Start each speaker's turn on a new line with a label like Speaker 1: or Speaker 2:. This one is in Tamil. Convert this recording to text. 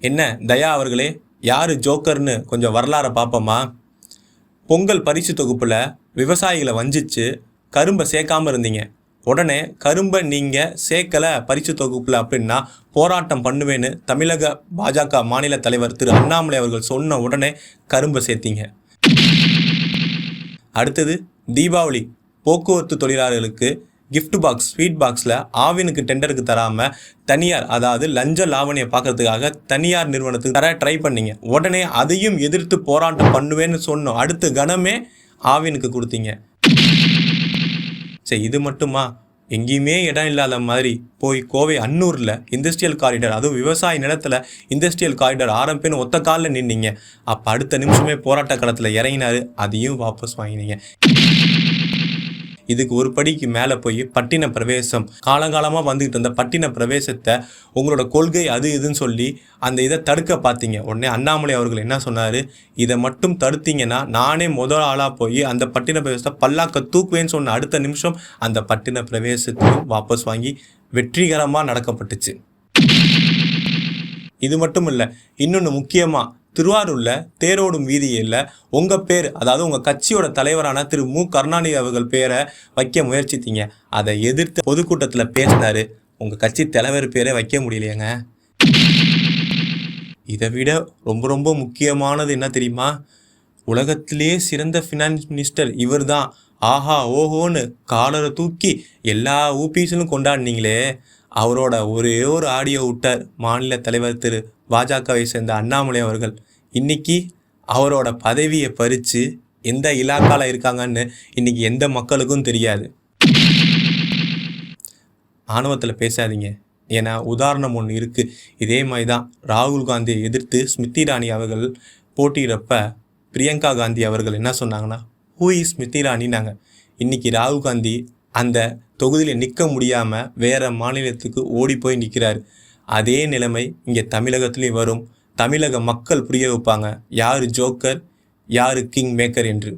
Speaker 1: என்ன தயா அவர்களே யார் ஜோக்கர்னு கொஞ்சம் வரலாறை பார்ப்போமா? பொங்கல் பரிசு தொகுப்பில் விவசாயிகளை வஞ்சிச்சு கரும்பை சேர்க்காம இருந்தீங்க. உடனே கரும்பை நீங்கள் சேர்க்கலை பரிசு தொகுப்பில் அப்படின்னா போராட்டம் பண்ணுவேன்னு தமிழக பாஜக மாநில தலைவர் திரு அண்ணாமலை அவர்கள் சொன்ன உடனே கரும்பை சேர்த்தீங்க. அடுத்தது தீபாவளி போக்குவரத்து தொழிலாளர்களுக்கு கிஃப்ட் பாக்ஸ் ஸ்வீட் பாக்ஸில் ஆவினுக்கு டெண்டருக்கு தராமல் தனியார் அதாவது லஞ்ச லாவணியை பார்க்கறதுக்காக தனியார் நிறுவனத்துக்கு தர ட்ரை பண்ணீங்க. உடனே அதையும் எதிர்த்து போராட்டம் பண்ணுவேன்னு சொன்னோம் அடுத்த கணமே ஆவினுக்கு கொடுத்தீங்க. சரி இது மட்டுமா? எங்கேயுமே இடம் இல்லாத மாதிரி போய் கோவை அன்னூரில் இண்டஸ்ட்ரியல் காரிடர் அதுவும் விவசாய நிலத்தில் இண்டஸ்ட்ரியல் காரிடர் ஆரம்பின்னு ஒத்த காலில் நின்னீங்க. அப்போ அடுத்த நிமிஷமே போராட்ட களத்தில் இறங்கினார் அதையும் வாபஸ் வாங்கினீங்க. இதுக்கு ஒரு படிக்கு மேலே போய் பட்டின பிரவேசம். காலங்காலமாக வந்துக்கிட்டு இருந்த பட்டின பிரவேசத்தை உங்களோட கொள்கை அது இதுன்னு சொல்லி அந்த இதை தடுக்க பார்த்தீங்க. உடனே அண்ணாமலை அவர்கள் என்ன சொன்னார்? இதை மட்டும் தடுத்தீங்கன்னா நானே முதல் ஆளாக போய் அந்த பட்டின பிரவேசத்தை பல்லாக்க தூக்குவேன்னு சொன்ன அடுத்த நிமிஷம் அந்த பட்டின பிரவேசத்தையும் வாபஸ் வாங்கி வெற்றிகரமாக நடக்கப்பட்டுச்சு. இது மட்டும் இல்லை இன்னொன்று முக்கியமாக திருவாரூரில் தேரோடும் வீதியில் உங்கள் பேர் அதாவது உங்கள் கட்சியோட தலைவரான திரு மு. கருணாநிதி அவர்கள் பேரை வைக்க முயற்சித்தீங்க. அதை எதிர்த்து பொதுக்கூட்டத்தில் பேசினாரு. உங்கள் கட்சி தலைவர் பேரை வைக்க முடியலையேங்க. இதை விட ரொம்ப ரொம்ப முக்கியமானது என்ன தெரியுமா? உலகத்திலே சிறந்த ஃபினான்ஸ் மினிஸ்டர் இவர்தான். ஆஹா ஓஹோன்னு காலரை தூக்கி எல்லா ஊபிஸிலும் கொண்டாடினீங்களே. அவரோட ஒரே ஒரு ஆடியோ விட்டார் மாநில தலைவர் திரு பாஜகவை சேர்ந்த அண்ணாமலை அவர்கள் இன்னைக்கு அவரோட பதவியை பறித்து எந்த இலாக்கால இருக்காங்கன்னு இன்னைக்கு எந்த மக்களுக்கும் தெரியாது. ஆணவத்தில் பேசாதீங்க. ஏன்னா உதாரணம் ஒன்று இருக்குது இதே மாதிரி தான் ராகுல் காந்தியை எதிர்த்து ஸ்மிருதி இரானி அவர்கள் போட்டியிடப்ப பிரியங்கா காந்தி அவர்கள் என்ன சொன்னாங்கன்னா ஹூ இஸ் ஸ்மிருதி இரானின்னாங்க இன்னைக்கு ராகுல் காந்தி அந்த தொகுதியில் நிற்க முடியாமல் வேறு மாநிலத்துக்கு ஓடி போய் நிற்கிறார் அதே நிலைமை இங்கே தமிழகத்துலேயும் வரும். தமிழக மக்கள் புரிய வைப்பாங்க. யார் ஜோக்கர் யார் கிங் மேக்கர் என்று.